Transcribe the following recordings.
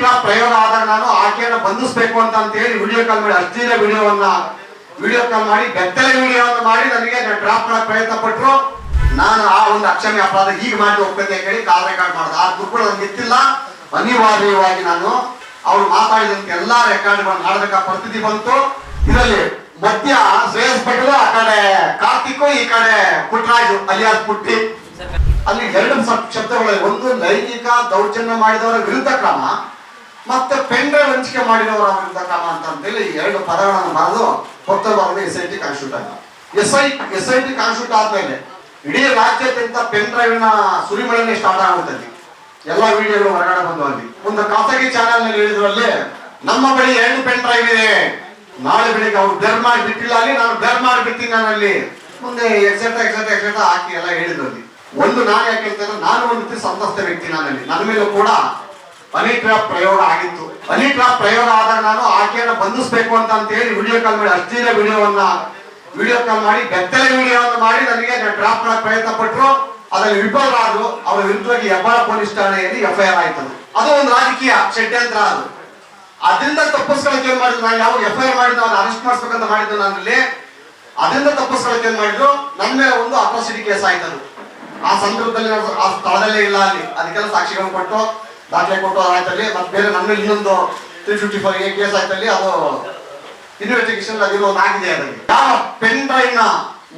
Drop ಪ್ರಯೋಗ ಆದಾಗ ನಾನು ಆಕೆಯನ್ನು ಬಂಧಿಸಬೇಕು ಅಂತ ಅಂತ ಹೇಳಿ ವಿಡಿಯೋ ಕಾಲ್ ಮಾಡಿ, ಅಶ್ಲೀಲ ವಿಡಿಯೋವನ್ನ ವಿಡಿಯೋ ಕಾಲ್ ಮಾಡಿ, ಬೆತ್ತಲೆ ವಿಡಿಯೋವನ್ನು ಮಾಡಿ ನನಗೆ ಡ್ರಾಪ್ ಮಾಡಕ್ ಪ್ರಯತ್ನ ಪಟ್ಟರು ನಾನು ಆ ಒಂದು ಅಕ್ಷಮ್ಯ ಅಪರಾಧ ಹೀಗೆ ಮಾಡಿ ಒಪ್ಕತೆ ಹೇಳಿ ಕಾಲ್ ರೆಕಾರ್ಡ್ ಮಾಡಿದೆ. ಆ ದುಡ್ಡು ನನಗೆ ಇತ್ತಿಲ್ಲ ಅನಿವಾರ್ಯವಾಗಿ ನಾನು ಅವ್ರು ಮಾತಾಡಿದಂತೆ ಎಲ್ಲಾ ರೆಕಾರ್ಡ್ಗಳನ್ನು ಮಾಡಬೇಕಾದ ಪರಿಸ್ಥಿತಿ ಬಂತು. ಇದರಲ್ಲಿ ಮಧ್ಯ ಶ್ರೇಯಸ್ ಪಟೇಲ್ ಆ ಕಡೆ, ಕಾರ್ತಿಕ್ ಈ ಕಡೆ ಪುಟ್ರಾಜು, ಅಲಿಯಾಸ್ ಪುಟ್ಟಿ. ಅಲ್ಲಿ ಎರಡು ಶಬ್ದಗಳು ಲೈಂಗಿಕ ದೌರ್ಜನ್ಯ ಮಾಡಿದವರ ವಿರುದ್ಧ ಕ್ರಮ, ಮತ್ತೆ ಪೆಂಡ್ರ ಹಂಚಿಕೆ ಮಾಡಿದವರ ವಿರುದ್ಧ ಕ್ರಮ ಅಂತ ಅಂತೇಳಿ ಎರಡು ಪದಗಳನ್ನು ಬರೆದು ಹೊತ್ತ ಎಸ್ ಐ ಟಿ ಕಾನ್ಸ್ಟಿಟ್ಯೂಟ್ ಆಗ S I S I T constitute ಆದ್ಮೇಲೆ ಇಡೀ ರಾಜ್ಯಾದ್ಯಂತ ಪೆನ್ ಡ್ರೈವ್ನ ಸುರಿಮಳೆನೇ ಸ್ಟಾರ್ಟ್ ಆಗುತ್ತದೆ ಎಲ್ಲಾ ವಿಡಿಯೋಗಳು ಹೊರಗಡೆ ಬಂದು ಅಲ್ಲಿ. ಒಂದು ಖಾಸಗಿ ಚಾನೆಲ್ನಲ್ಲಿ ಹೇಳಿದ್ರಲ್ಲಿ, ನಮ್ಮ ಬಳಿ ಎರಡು ಪೆನ್ ಡ್ರೈವ್ ಇದೆ. ನಾಳೆ ಬೆಳಿಗ್ಗೆ ಅವ್ರು ಬೆರ್ ಮಾಡಿ ಬಿಟ್ಟಿಲ್ಲ ಅಲ್ಲಿ, ನಾನು ಬೆರ್ ಮಾಡಿ ಬಿಡ್ತೀನಿ ನಾನು ಅಲ್ಲಿ ಮುಂದೆ ಎಕ್ಸೆಟ್ರಾ ಎಕ್ಸೆಟ್ರಾ ಎಕ್ಸೆಟ್ರಾ ಹಾಕಿ ಎಲ್ಲ ಹೇಳಿದ್ರು ಅಲ್ಲಿ. ಒಂದು ನಾನು ಯಾಕೆ ಹೇಳ್ತೇನೆ ನಾನು ಒಂದು ಸಂತಸ್ತ ವ್ಯಕ್ತಿ ನಾನಲ್ಲಿ. ನನ್ನ ಮೇಲೂ ಕೂಡ ಟ್ರಾಪ್ ಪ್ರಯೋಗ ಆಗಿತ್ತು. ಮನಿ ಪ್ರಯೋಗ ಆದಾಗ ನಾನು ಆಕೆಯನ್ನ ಬಂಧಿಸಬೇಕು ಅಂತ ಅಂತ ಹೇಳಿ ವಿಡಿಯೋ ಕಾಲ್ ಮಾಡಿ ಅಷ್ಟೇ ವಿಡಿಯೋವನ್ನ ವಿಡಿಯೋ ಕಾಲ್ ಮಾಡಿ, ಬೆತ್ತಲೆ ವಿಡಿಯೋವನ್ನು ಮಾಡಿ ನನಗೆ ಡ್ರಾಪ್ ಮಾಡಕ್ ಪ್ರಯತ್ನ ಪಟ್ಟರು ಅದರಲ್ಲಿ ವಿಫಲರಾದ್ರು ಅವರ ವಿರುದ್ಧವಾಗಿ ಹೆಬ್ಬಾಳ ಪೊಲೀಸ್ ಠಾಣೆಯಲ್ಲಿ ಎಫ್ಐಆರ್ ಆಯ್ತು ಅದು. ಒಂದು ರಾಜಕೀಯ, ಷಡ್ಯಂತ್ರ ಅದು. ಅದರಿಂದ ತಪ್ಪಿಸ್ಕೊಳಕ್ಕೆ ಏನ್ ಮಾಡಿದ್ರು? ನಾನು ಯಾವ ಎಫ್ ಐ ಆರ್ ಮಾಡಿದ್ದು, ಅವ್ನು ಅರೆಸ್ಟ್ ಮಾಡಿಸ್ಬೇಕಂತ ಮಾಡಿದ್ದು ನನ್ನಲ್ಲಿ ಅದರಿಂದ ತಪ್ಪಿಸ್ಕೊಳಕ್ಕೆ ಏನ್ ಮಾಡಿದ್ರು? ನನ್ನ ಮೇಲೆ ಒಂದು ಅಟ್ರಾಸಿಟಿ ಕೇಸ್ ಆಯ್ತದು. ಆ ಸಂದರ್ಭದಲ್ಲಿ ಆ ಸ್ಥಳದಲ್ಲೇ ಇಲ್ಲ ಅಲ್ಲಿ. ಅದಕ್ಕೆಲ್ಲ ಸಾಕ್ಷಿಗಳನ್ನು ಕೊಟ್ಟು ದಾಖಲೆ ಕೊಟ್ಟು ಆಯ್ತಲ್ಲಿ. ಮತ್ತೆ ಬೇರೆ ಮೇಲೆ ಇನ್ನೊಂದು ತ್ರೀ ಫಿಫ್ಟಿ ಫೈವ್ ಕೇಸ್ ಆಯ್ತಲ್ಲಿ ಅದು ಇನ್ವೆಸ್ಟಿಗೇಷನ್ ಅದಿರೋ ಆಗಿದೆ ಅದರಲ್ಲಿ. ಯಾವ ಪೆನ್ ಡ್ರೈವ್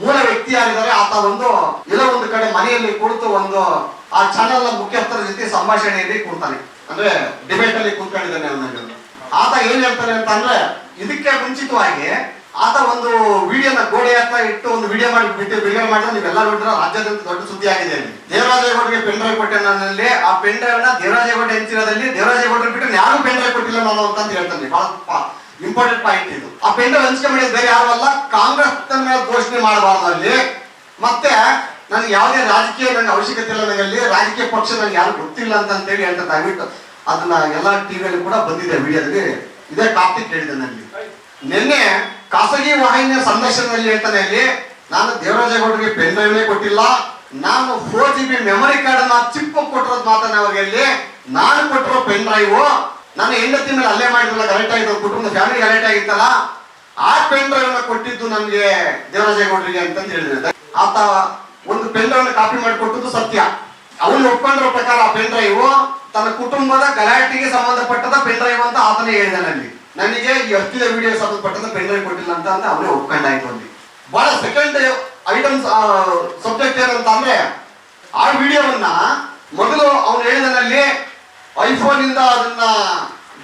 ಮೂಲ ವ್ಯಕ್ತಿ ಯಾರಿದ್ದಾರೆ? ಆತ ಒಂದು ಎಲ್ಲೋ ಒಂದು ಕಡೆ ಮನೆಯಲ್ಲಿ ಕುಳಿತು ಒಂದು ಆ ಚಾನೆಲ್ ಮುಖ್ಯಸ್ಥರ ಜೊತೆ ಸಂಭಾಷಣೆಯಲ್ಲಿ ಕೂರ್ತಾನೆ ಅಂದ್ರೆ ಡಿಬೇಟ್ ಅಲ್ಲಿ ಕೂತ್ಕೊಂಡಿದ್ದಾನೆ ಆತ ಏನ್ ಹೇಳ್ತಾನೆ ಅಂತ ಅಂದ್ರೆ ಇದಕ್ಕೆ ಮುಂಚಿತವಾಗಿ ಆತ ಒಂದು ವಿಡಿಯೋನ ಗೋಡೆ ಹತ್ರ ಇಟ್ಟು ಒಂದು ವಿಡಿಯೋ ಮಾಡಿ ಬಿಟ್ಟು ಬಿಡುಗಡೆ ಮಾಡಿದ್ರೆ ನೀವೆಲ್ಲ ನೋಡಿದ್ರೆ ರಾಜ್ಯಾದ್ಯಂತ ದೊಡ್ಡ ಸುದ್ದಿ ಆಗಿದೆ ಅಲ್ಲಿ. ದೇವರಾಜೇಗೌಡರಿಗೆ ಪೆನ್ ಡ್ರೈವ್ ಕೊಟ್ಟೆ ನನ್ನಲ್ಲಿ ಆ ಪೆನ್ ಡ್ರೈವ್ನ ದೇವರಾಜೇಗೌಡ ಹೆಂಚಿರೋದಲ್ಲಿ ದೇವರಾಜೇಗೌಡರು ಬಿಟ್ಟು ಯಾರು ಪೆನ್ ಡ್ರೈವ್ ಕೊಟ್ಟಿಲ್ಲ ನಾನು ಅಂತ ಹೇಳ್ತಾನೆ ಬಹಳ ಇಂಪಾರ್ಟೆಂಟ್ ಪಾಯಿಂಟ್ ಇದು. ಆ ಪೆನ್ ಡ್ರೈವ್ ಹಂಚಿಕೆ ಮಾಡಿದ ಬೇರೆ ಯಾರು ಅಲ್ಲ ಕಾಂಗ್ರೆಸ್ ಮೇಲೆ ಘೋಷಣೆ ಮಾಡಬಾರ್ದು ಅಲ್ಲಿ. ಮತ್ತೆ ನನಗೆ ಯಾವುದೇ ರಾಜಕೀಯ ನನಗೆ ಅವಶ್ಯಕತೆ ಇಲ್ಲ ನನಗೆ ರಾಜಕೀಯ ಪಕ್ಷ ನನಗೆ ಯಾರು ಗೊತ್ತಿಲ್ಲ ಅಂತ ಹೇಳಿ ಅಂತ ದಯವಿಟ್ಟು ಅದನ್ನ ಎಲ್ಲ ಟಿವಿಯಲ್ಲಿ ಕೂಡ ಬಂದಿದೆ ವಿಡಿಯೋದಲ್ಲಿ. ಇದೇ ಟಾಪಿಕ್ ಹೇಳಿದೆ ನನಗೆ. ನಿನ್ನೆ ಖಾಸಗಿ ವಾಹಿನಿಯ ಸಂದರ್ಶನದಲ್ಲಿ ಹೇಳ್ತಾನೆ ಅಲ್ಲಿ ನಾನು ದೇವರಾಜೇಗೌಡರಿಗೆ ಪೆನ್ ಡ್ರೈವ್ನೇ ಕೊಟ್ಟಿಲ್ಲ, ನಾನು four G B memory card ಅನ್ನ ಚಿಪ್ ಕೊಟ್ಟಿರೋದು ಮಾತ್ರ ಅವ್ರಿಗೆ ಅಲ್ಲಿ ನಾನು ಕೊಟ್ಟಿರೋ ಪೆನ್ ಡ್ರೈವ್, ನನ್ನ ಹೆಂಡತಿ ಮೇಲೆ ಅಲ್ಲೇ ಮಾಡಿದ್ರಲ್ಲ ಗಲಾಟೆ ಆಗಿದ್ದು ಕುಟುಂಬದ ಫ್ಯಾಮಿಲಿ ಗಲಾಟೆ ಆಗಿತ್ತಲ್ಲ, ಆ ಪೆನ್ ಡ್ರೈವ್ ಕೊಟ್ಟಿದ್ದು ನನಗೆ ದೇವರಾಜೇಗೌಡರಿಗೆ ಅಂತಂದು ಹೇಳಿದ್ರೆ. ಆತ ಒಂದು ಪೆನ್ ಡ್ರೈವ್ ಕಾಪಿ ಮಾಡಿಕೊಟ್ಟದ್ದು ಸತ್ಯ. ಅವನು ಒಪ್ಕೊಂಡಿರೋ ಪ್ರಕಾರ ಆ ಪೆನ್ ಡ್ರೈವ್ ತನ್ನ ಕುಟುಂಬದ ಗಲಾಟೆಗೆ ಸಂಬಂಧಪಟ್ಟದ ಪೆನ್ ಡ್ರೈವ್ ಅಂತ ಆತನೇ ಹೇಳಿದಾನಲ್ಲಿ ನನಗೆ ಈ ಹತ್ತಿದ ವಿಡಿಯೋ ಸಂಬಂಧಪಟ್ಟದ ಪೆನ್ ಡ್ರೈವ್ ಕೊಟ್ಟಿಲ್ಲ ಅಂತ ಅಂದ್ರೆ ಅವನೇ ಒಪ್ಕೊಂಡಾಯ್ತು ಅಲ್ಲಿ. ಬಹಳ ಸೆಕೆಂಡ್ ಐಟಮ್ಸ್ ಸಬ್ಜೆಕ್ಟ್ ಏನಂತ ಅಂದ್ರೆ ಆ ವಿಡಿಯೋವನ್ನ ಮೊದಲು ಅವನು ಹೇಳಿದನಲ್ಲಿ ಐಫೋನ್ ಇಂದ ಅದನ್ನ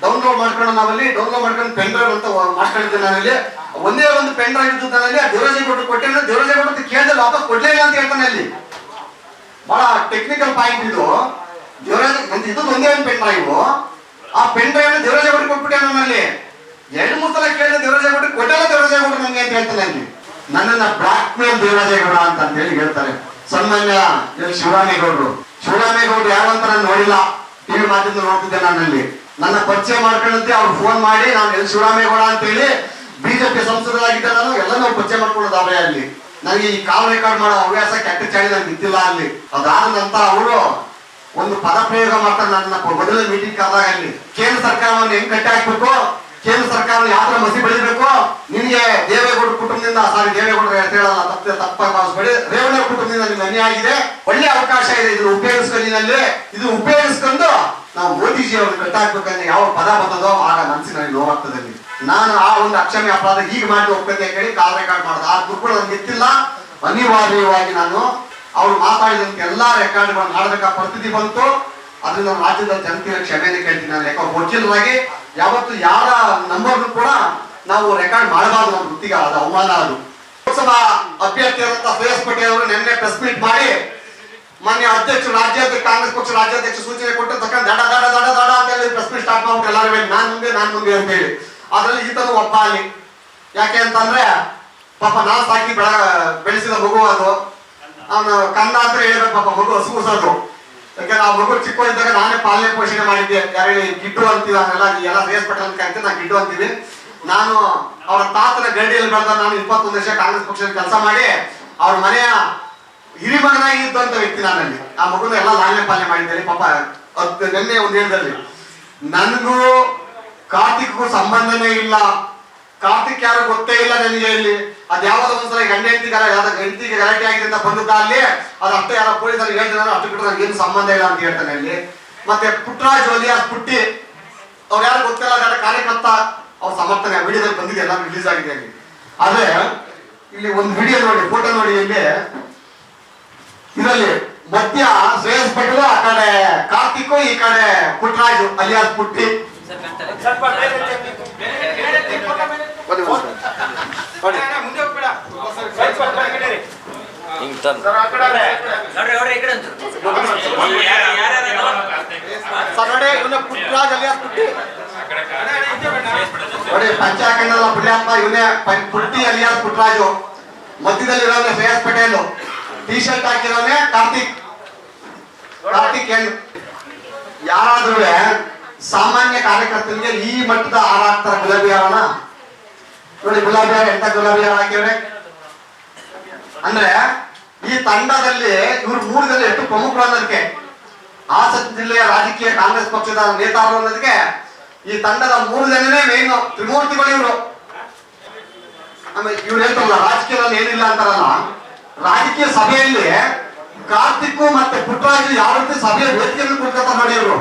ಡೌನ್ಲೋಡ್ ಮಾಡ್ಕೊಂಡು ನಾವಲ್ಲಿ ಡೌನ್ಲೋಡ್ ಮಾಡ್ಕೊಂಡು ಪೆನ್ ಡ್ರೈವ್ ಅಂತ ಮಾಡ್ಕೊಂಡಿದ್ದೆ ನಾನಲ್ಲಿ ಒಂದೇ ಒಂದು ಪೆನ್ ಡ್ರೈವ್ ಇದ್ದು ನಾನಲ್ಲಿ ಆ ಕೊಟ್ಟು ಕೊಟ್ಟೆ ದೇವರಾಜೇಗೌಡ ಕೊಟ್ಟು ಕೇಳಿದ್ರೆ ವಾಪಸ್ ಕೊಡ್ಲೇ ಇಲ್ಲ ಅಂತ ಹೇಳ್ತಾನೆ ಅಲ್ಲಿ. ಬಹಳ ಟೆಕ್ನಿಕಲ್ ಪಾಯಿಂಟ್ ಇದು. ದೇವರಾಜ ಇದು ಒಂದೇ ಒಂದು ಪೆನ್ ಡ್ರೈವ್ ಆ ಪೆನ್ ಡ್ರೈವ್ ದೇವರಾಜೇಗೌಡ ಕೊಟ್ಬಿಟ್ಟೆ ನನ್ನಲ್ಲಿ ಎರಡು ಮೂರು ಸಲ ಕೇಳಿದ ದೇವರಾಜೇಗೌಡ ಕೊಟ್ಟಲ್ಲ ದೇವರಾಜೇಗೌಡ ನನಗೆ ಅಂತ ಹೇಳ್ತಾನೆ ಅಲ್ಲಿ. ನನ್ನನ್ನ ಬ್ಲಾಕ್ ಮೇಲ್ ದೇವರಾಜೇಗೌಡ ಅಂತ ಅಂತ ಹೇಳಿ ಹೇಳ್ತಾರೆ. ಸನ್ಮಾನ್ಯ ಶಿವರಾಮೇಗೌಡರು. ಶಿವರಾಮೇಗೌಡರು ಯಾರು ಅಂತ ನಾನು ನೋಡಿಲ್ಲ. ಟಿವಿ ಮಾಧ್ಯಮದಲ್ಲಿ ನೋಡ್ತಿದ್ದೆ ನಾನಲ್ಲಿ ನನ್ನ ಪರಿಚಯ ಮಾಡ್ಕೊಂಡಂತೆ ಅವ್ರು ಫೋನ್ ಮಾಡಿ, ನಾನು ಎಲ್ ಶಿವರಾಮೇಗೌಡ ಅಂತ ಹೇಳಿ ಬಿಜೆಪಿ ಸಂಸದರಾಗಿದ್ದ ನಾನು ಎಲ್ಲ ನಾವು ಪರಿಚಯ ಮಾಡ್ಕೊಳ್ಳೋದಾದ್ರೆ ಅಲ್ಲಿ. ನನಗೆ ಈ ಕಾಲ್ ರೆಕಾರ್ಡ್ ಮಾಡೋ ಹವ್ಯಾಸ ಕೆಟ್ಟ ಚಾಳಿ ನನಗೆ ನಿಂತಿಲ್ಲ ಅಲ್ಲಿ. ಅದಾದ ನಂತರ ಅವರು ಒಂದು ಪದ ಪ್ರಯೋಗ ಮಾಡ್ತಾರೆ ನನ್ನ ಮೊದಲ ಮೀಟಿಂಗ್ ಕರೆದಾಗ ಅಲ್ಲಿ, ಕೇಂದ್ರ ಸರ್ಕಾರವನ್ನು ಹೆಂಗ್ ಕಟ್ಟಿ ಹಾಕ್ಬೇಕು? ಕೇಂದ್ರ ಸರ್ಕಾರ ಯಾವ ತರ ಮಸಿ ಬೆಳಿಬೇಕು? ನಿನ್ಗೆ ದೇವೇಗೌಡ ಕುಟುಂಬದಿಂದ, ಸಾರಿ ದೇವೇಗೌಡರು ಹೇಳಲ್ಲ, ತಪ್ಪ ತಪ್ಪಾಗಿ ಭಾವಿಸ್ಬೇಡಿ. ರೇವಣ್ಣ ಕುಟುಂಬದಿಂದ ನಿಮ್ಗೆ ಅನ್ಯಾಯ ಆಗಿದೆ. ಒಳ್ಳೆ ಅವಕಾಶ ಇದೆ, ಇದನ್ನು ಉಪಯೋಗಿಸ್ಕೊಂಡಿನಲ್ಲಿ ಇದು ಉಪಯೋಗಿಸ್ಕೊಂಡು ನಾವು ಮೋದಿಜಿ ಅವ್ರನ್ನ ಕಟ್ಟಾಕ್ಬೇಕಂದ್ರೆ ಯಾವ ಪದ ಬಂದದೋ ಆಗ ಮನಸ್ಸಿನಲ್ಲಿ ನೋವಾಗ್ತದೆ ನಾನು ಆ ಒಂದು ಅಕ್ಷಮ್ಯ ಅಪರಾಧ ಹೀಗೆ ಮಾಡಿ ಒಪ್ಪತ್ತೆ ಹೇಳಿ ಕಾಲ್ ರೆಕಾರ್ಡ್ ಮಾಡೋದು. ಆ ದುರ್ಬಳ ನನಗೆ ಗೊತ್ತಿಲ್ಲ. ಅನಿವಾರ್ಯವಾಗಿ ನಾನು ಅವ್ರು ಮಾತಾಡಿದಂತ ಎಲ್ಲಾ ರೆಕಾರ್ಡ್ಗಳನ್ನು ಮಾಡಬೇಕ ಪರಿಸ್ಥಿತಿ ಬಂತು. ಅದರಿಂದ ರಾಜ್ಯದ ಜನತೆಯ ಕ್ಷಮೆಯನ್ನು ಕೇಳ್ತೀನಿ ನಾನು. ಯಾಕಂದ್ರೆ ವಕೀಲರಾಗಿ ಯಾವತ್ತು ಯಾರ ನಂಬರ್ನು ಕೂಡ ನಾವು ರೆಕಾರ್ಡ್ ಮಾಡಬಾರ್ದು ನಮ್ಮ ವೃತ್ತಿಗೆ. ಅದು ಅವಮಾನ ಅದು. ಲೋಕಸಭಾ ಅಭ್ಯರ್ಥಿಯಾದಂತ ಸುರೇಶ್ ಪಟೇಲ್ ಅವರು ನಿನ್ನೆ ಪ್ರೆಸ್ ಮೀಟ್ ಮಾಡಿ ಮಾನ್ಯ ಅಧ್ಯಕ್ಷ ರಾಜ್ಯಾಧ್ಯಕ್ಷ ಕಾಂಗ್ರೆಸ್ ಪಕ್ಷ ರಾಜ್ಯಾಧ್ಯಕ್ಷ ಸೂಚನೆ ಕೊಟ್ಟು ತಕ್ಕ ದಡ ದಡ ದಡ ದಡ ಅಂತ ಹೇಳಿ ಪ್ರೆಸ್ ಮೀಟ್ ಸ್ಟಾರ್ಟ್ ಮಾಡ್ಬಿಟ್ಟು ಎಲ್ಲರೂ ನಾನ್ ಮುಂದೆ, ನಾನು ಮುಂದೆ ಅಂತ ಹೇಳಿ. ಅದ್ರಲ್ಲಿ ಈತನು ಒಬ್ಬ ಯಾಕೆ ಅಂತಂದ್ರೆ, ಪಾಪ ನಾ ಸಾಕಿ ಬೆಳ ಬೆಳೆಸಿದ ಮಗು ಅದು. ಅವನು ಕಂದ ಅಂತ ಹೇಳ್ಬೇಕು ಪಾಪ, ಮಗು ಹಸುಗುಸೋದು ಯಾಕಂದ್ರೆ ಆ ಮಗು ಚಿಕ್ಕ ಇದ್ದಾಗ ನಾನೇ ಪಾಲನೆ ಪೋಷಣೆ ಮಾಡಿದ್ದೆ. ಯಾರು ಗಿಡ್ಡು ಅಂತೀವಿ ಅವನ್ನೆಲ್ಲ ಎಲ್ಲ ರೇಸ್ ಪಟ್ಟಣ ಕರಿತೀವಿ ನಾ ಗಿಡ್ಡು ಅಂತೀವಿ ನಾನು ಅವರ ತಾತನ ಗಡಿಯಲ್ಲಿ ಬೆಳೆದ ನಾನು ಇಪ್ಪತ್ತೊಂದು ವರ್ಷ ಕಾಂಗ್ರೆಸ್ ಪಕ್ಷದಲ್ಲಿ ಕೆಲಸ ಮಾಡಿ, ಅವ್ರ ಮನೆಯ ಹಿರಿಮಗನಾಗಿ ಇದ್ದಂತ ವ್ಯಕ್ತಿ ನಾನಲ್ಲಿ. ಆ ಮಗುನ ಎಲ್ಲ ಲಾಲನೆ ಪಾಲನೆ ಮಾಡಿದ್ದೇನೆ. ಪಾಪ, ಅದ್ ನಿನ್ನೆ ಒಂದು ಹೇಳಿದಲ್ಲಿ ನನಗೂ ಕಾರ್ತಿಕ್ಗೂ ಸಂಬಂಧನೇ ಇಲ್ಲ. ಕಾರ್ತಿಕ್ ಯಾರು ಗೊತ್ತೇ ಇಲ್ಲ ನನಗೆ ಇಲ್ಲಿ. ಅದ್ ಯಾವ್ದೋ ಒಂದ್ಸಲ ಗಂಡ ಯಾವ್ದೋ ಹೆಂಡತಿಗೆ ಗಲಾಟೆ ಆಗಿದೆ ಅಂತ ಬಂದಿದ್ದ ಅಲ್ಲಿ, ಅದು ಅಷ್ಟೇ ಯಾರೋ ಪೊಲೀಸರು ಹೇಳ್ತಾರೆ ಅಷ್ಟು ಬಿಟ್ಟು ನನಗೆ ಏನು ಸಂಬಂಧ ಇಲ್ಲ ಅಂತ ಹೇಳ್ತಾನೆ ಅಲ್ಲಿ. ಮತ್ತೆ ಪುಟ್ಟರಾಜ್ ಆ ಪುಟ್ಟಿ, ಅವ್ರು ಯಾರು ಗೊತ್ತಿಲ್ಲ ಅದರ ಕಾರ್ಯಕರ್ತ, ಅವ್ರ ಸಮರ್ಥನೆ ವಿಡಿಯೋದಲ್ಲಿ ಬಂದಿದೆ ಎಲ್ಲ ರಿಲೀಸ್ ಆಗಿದೆ ಅಲ್ಲಿ. ಆದ್ರೆ, ಇಲ್ಲಿ ಒಂದು ವಿಡಿಯೋ ನೋಡಿ ಫೋಟೋ ನೋಡಿ ಇಲ್ಲಿ. ಇದರಲ್ಲಿ ಮಧ್ಯ ಶ್ರೇಯಸ್ ಪಟೇಲ್, ಆ ಕಡೆ ಕಾರ್ತಿಕ್, ಈ ಕಡೆ ಪುಟ್ಟರಾಜು ಅಲಿಯಾಸ್ ಪುಟ್ಟಿ. ಬನ್ನಿ, ಬನ್ನಿ. ನೋಡಿ. ಹಿಂಗ್ ತಂದು ನೋಡ್ರಿ ನೋಡ್ರಿ ಈ ಕಡೆ ಅಂತ ಸರ್ ನೋಡಿ ಇವನೇ ಪುಟ್ಟರಾಜ್ ಅಲಿಯಾಸ್ ಪುಟ್ಟಿ ನೋಡಿ ಪಂಚ ಹಾಕೊಂಡಲ್ಲ ಪುಣ್ಯಾತ್ಮ ಇವನೇ ಪ- ಪುಟ್ಟಿ ಅಲಿಯಾಸ್ ಪುಟ್ಟರಾಜು ಮಧ್ಯದಲ್ಲಿ ಇರೋನೆ ಶ್ರೇಯಸ್ ಪಟೇಲ್. ಟಿ ಶರ್ಟ್ ಹಾಕಿರೋನೆ ಕಾರ್ತಿಕ್. ಕಾರ್ತಿಕ್ ಹೆಣ್ಣು. ಯಾರಾದ್ರೂ ಸಾಮಾನ್ಯ ಕಾರ್ಯಕರ್ತರಿಗೆ ಈ ಮಟ್ಟದ ಹಾರ ಹಾಕ್ತಾರ ಗುಲಾಬಿ ಹಾರನ ನೋಡಿ, ಗುಲಾಬಿ ಹಾರ, ಎಂತ ಗುಲಾಬಿ ಹಾರ ಹಾಕಿವ್ರೆ ಅಂದ್ರೆ ಈ ತಂಡದಲ್ಲಿ ಇವ್ರ ಮೂರು ಜನ ಎಷ್ಟು ಪ್ರಮುಖರು ಅನ್ನೋದಕ್ಕೆ ಹಾಸನ ಜಿಲ್ಲೆಯ ರಾಜಕೀಯ ಕಾಂಗ್ರೆಸ್ ಪಕ್ಷದ ನೇತಾರರು ಅನ್ನೋದಕ್ಕೆ ಈ ತಂಡದ ಮೂರು ಜನನೇ ಮೇನ್ ತ್ರಿಮೂರ್ತಿಗಳು ಇವರು. ಆಮೇಲೆ ಇವ್ರು ಹೇಳ್ತಾರಲ್ಲ, ರಾಜಕೀಯದಲ್ಲಿ ಏನಿಲ್ಲ ಅಂತಾರಲ್ಲ. ರಾಜಕೀಯ ಸಭೆಯಲ್ಲಿ ಕಾರ್ತಿಕ್ ಮತ್ತೆ ಪುಟ್ಟರಾಜು ಯಾವ ರೀತಿ ಸಭೆಯ ವೇದಿಕೆಯನ್ನು ಕುರಿತ ನೋಡಿ ಇವರು.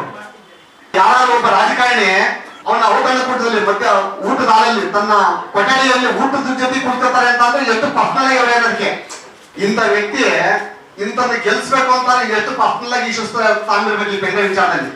ಯಾರಾದ್ರೂ ಒಬ್ಬ ರಾಜಕಾರಣಿ ಅವನ ಔತಣ ಕೂಟದಲ್ಲಿ ಮತ್ತೆ ಊಟದ ಹಾಲಲ್ಲಿ ತನ್ನ ಕೊಠಡಿಯಲ್ಲಿ ಊಟದ ಜೊತೆ ಕುಡ್ಕೊತಾರೆ ಅಂತಂದ್ರೆ ಎಷ್ಟು ಪರ್ಸನಲ್ ಆಗಿ ಅನ್ನೋದಕ್ಕೆ ಇಂಥ ವ್ಯಕ್ತಿ ಇಂಥದ್ದು ಗೆಲ್ಸ್ಬೇಕು ಅಂತ ಎಷ್ಟು ಪರ್ಸನಲ್ ಆಗಿ ಇಶ್ಯೂಸ್ ತಾಂಬಿರ್ಬೇಕು ಈ ಬೆಂಗಳೂರು ವಿಚಾರದಲ್ಲಿ.